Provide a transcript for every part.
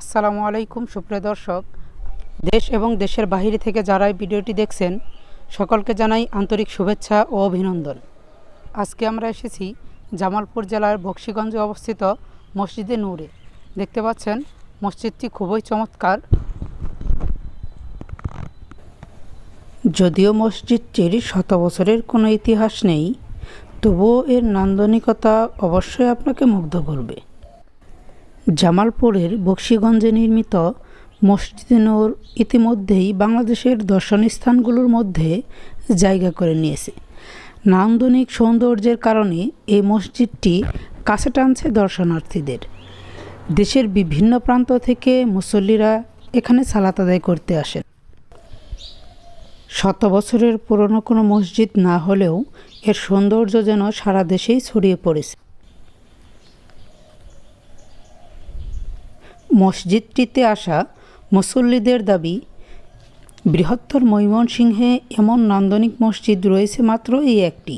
আসসালামু আলাইকুম, সুপ্রিয় দর্শক। দেশ এবং দেশের বাহিরে থেকে যারা ভিডিওটি দেখছেন, সকলকে জানাই আন্তরিক শুভেচ্ছা ও অভিনন্দন। আজকে আমরা এসেছি জামালপুর জেলার বক্সিগঞ্জে অবস্থিত মসজিদে নূরে। দেখতে পাচ্ছেন, মসজিদটি খুবই চমৎকার। যদিও মসজিদটির শত বছরের কোনো ইতিহাস নেই, তবুও এর নান্দনিকতা অবশ্যই আপনাকে মুগ্ধ করবে। জামালপুরের বক্সিগঞ্জে নির্মিত মসজিদে নূর ইতিমধ্যেই বাংলাদেশের দর্শনীয় স্থানগুলোর মধ্যে জায়গা করে নিয়েছে। নান্দনিক সৌন্দর্যের কারণে এই মসজিদটি কাছে টানছে দর্শনার্থীদের। দেশের বিভিন্ন প্রান্ত থেকে মুসল্লিরা এখানে সালাত আদায় করতে আসেন। শত বছরের পুরনো কোনো মসজিদ না হলেও এর সৌন্দর্য যেন সারা দেশেই ছড়িয়ে পড়েছে। মসজিদটিতে আসা মুসল্লিদের দাবি, বৃহত্তর ময়মনসিংহে এমন নান্দনিক মসজিদ রয়েছে মাত্র এই একটি।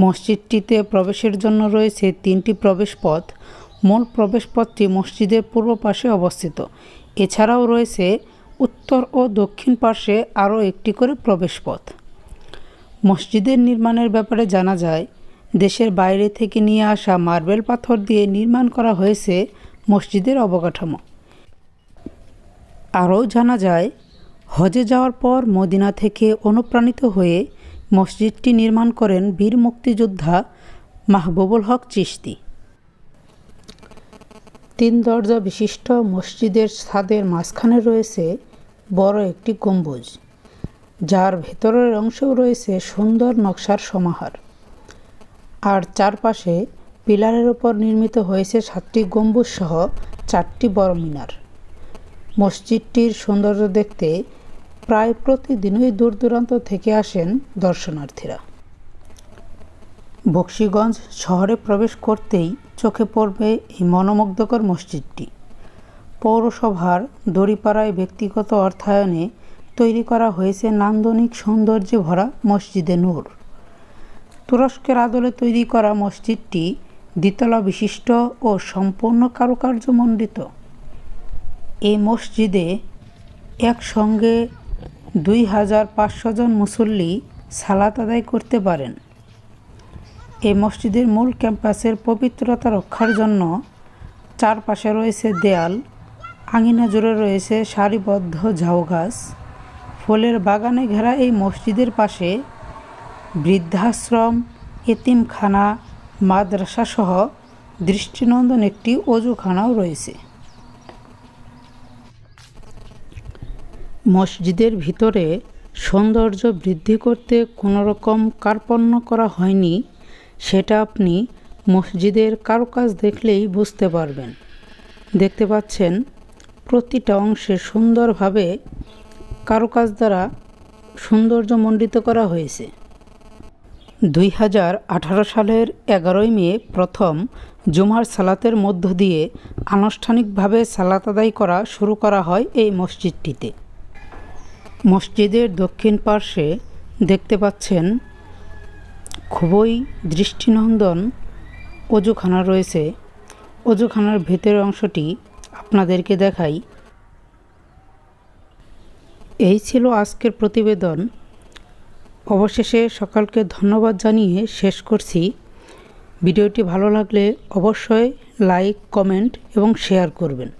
মসজিদটিতে প্রবেশের জন্য রয়েছে তিনটি প্রবেশপথ। মূল প্রবেশপথটি মসজিদের পূর্ব পাশে অবস্থিত। এছাড়াও রয়েছে উত্তর ও দক্ষিণ পাশে আরও একটি করে প্রবেশপথ। মসজিদের নির্মাণের ব্যাপারে জানা যায়, দেশের বাইরে থেকে নিয়ে আসা মার্বেল পাথর দিয়ে নির্মাণ করা হয়েছে মসজিদের অবকাঠামো। আরও জানা যায়, হজে যাওয়ার পর মদিনা থেকে অনুপ্রাণিত হয়ে মসজিদটি নির্মাণ করেন বীর মুক্তিযোদ্ধা মাহবুবুল হক চিশতি। তিন দরজা বিশিষ্ট মসজিদের ছাদের মাঝখানে রয়েছে বড় একটি গম্বুজ। যার ভেতরের অংশেও রয়েছে সুন্দর নকশার সমাহার। আর চারপাশে পিলারের ওপর নির্মিত হয়েছে সাতটি গম্বুজ সহ চারটি বড় মিনার। মসজিদটির সৌন্দর্য দেখতে প্রায় প্রতিদিনই দূর দূরান্ত থেকে আসেন দর্শনার্থীরা। বক্সিগঞ্জ শহরে প্রবেশ করতেই চোখে পড়বে এই মনোমুগ্ধকর মসজিদটি। পৌরসভার দড়িপাড়ায় ব্যক্তিগত অর্থায়নে তৈরি করা হয়েছে নান্দনিক সৌন্দর্যে ভরা মসজিদে নূর। তুরস্কের আদলে তৈরি করা মসজিদটি দ্বিতলা বিশিষ্ট ও সম্পূর্ণ কারুকার্যমণ্ডিত এই মসজিদে একসঙ্গে দুই হাজার পাঁচশো জন মুসল্লি সালাত আদায় করতে পারেন। এই মসজিদের মূল ক্যাম্পাসের পবিত্রতা রক্ষার জন্য চারপাশে রয়েছে দেয়াল, আঙিনা জুড়ে রয়েছে সারিবদ্ধ ঝাউ গাছ। ফুলের বাগানে ঘেরা এই মসজিদের পাশে বৃদ্ধাশ্রম, এতিমখানা মাদ্রাসা সহ দৃষ্টিনন্দন একটি অজুখানাও রয়েছে। মসজিদের ভিতরে সৌন্দর্য বৃদ্ধি করতে কোনো রকম কার্পণ্য করা হয়নি, সেটা আপনি মসজিদের কারুকাজ দেখলেই বুঝতে পারবেন। দেখতে পাচ্ছেন, প্রতিটা অংশে সুন্দরভাবে কারুকাজ দ্বারা সৌন্দর্যমণ্ডিত করা হয়েছে। দুই হাজার আঠারো সালের এগারোই মে প্রথম জুমার সালাতের মধ্য দিয়ে আনুষ্ঠানিকভাবে সালাত আদায় করা শুরু করা হয় এই মসজিদটিতে। মসজিদের দক্ষিণ পার্শ্বে দেখতে পাচ্ছেন খুবই দৃষ্টিনন্দন অজুখানা রয়েছে। অজুখানার ভেতরের অংশটি আপনাদেরকে দেখাই। এই ছিল আজকের প্রতিবেদন। অবশেষে সকালকে ধন্যবাদ জানিয়ে শেষ করছি। ভিডিওটি ভালো লাগলে অবশ্যই লাইক, কমেন্ট এবং শেয়ার করবেন।